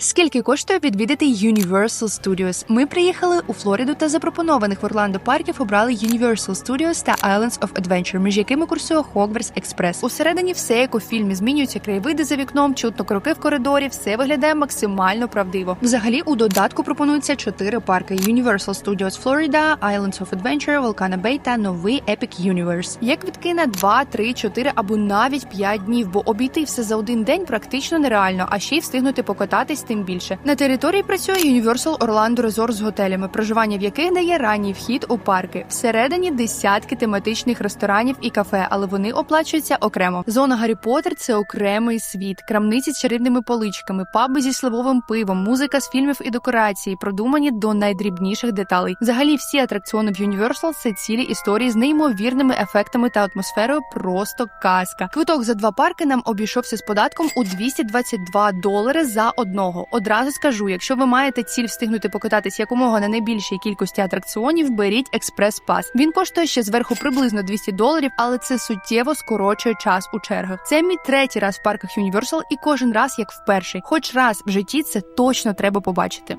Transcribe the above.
Скільки коштує відвідати Universal Studios? Ми приїхали у Флориду та запропонованих в Орландо парків обрали Universal Studios та Islands of Adventure, між якими курсує Hogwarts Express. Усередині все як у фільмі змінюються краєвиди за вікном, чутно кроки в коридорі. Все виглядає максимально правдиво. Взагалі у додатку пропонуються чотири парки: Universal Studios Florida, Islands of Adventure, Volcano Bay та новий Epic Universe. Є квитки на 2, 3, 4 або навіть 5 днів, бо обійти все за один день практично нереально, а ще й встигнути покататись тим більше. На території працює Universal Orlando Resort з готелями, проживання в яких дає ранній вхід у парки. Всередині десятки тематичних ресторанів і кафе, але вони оплачуються окремо. Зона Гаррі Поттер – це окремий світ, крамниці з чарівними поличками, паби зі сливовим пивом, музика з фільмів і декорації, продумані до найдрібніших деталей. Взагалі, всі атракціони в Universal – це цілі історії з неймовірними ефектами та атмосферою. Просто казка. Квиток за два парки нам обійшовся з податком у 222 долари за одного. Одразу скажу, якщо ви маєте ціль встигнути покататись якомога на найбільшій кількості атракціонів, беріть експрес-пас. Він коштує ще зверху приблизно 200 доларів, але це суттєво скорочує час у чергах. Це мій третій раз в парках Universal і кожен раз як вперше. Хоч раз в житті це точно треба побачити.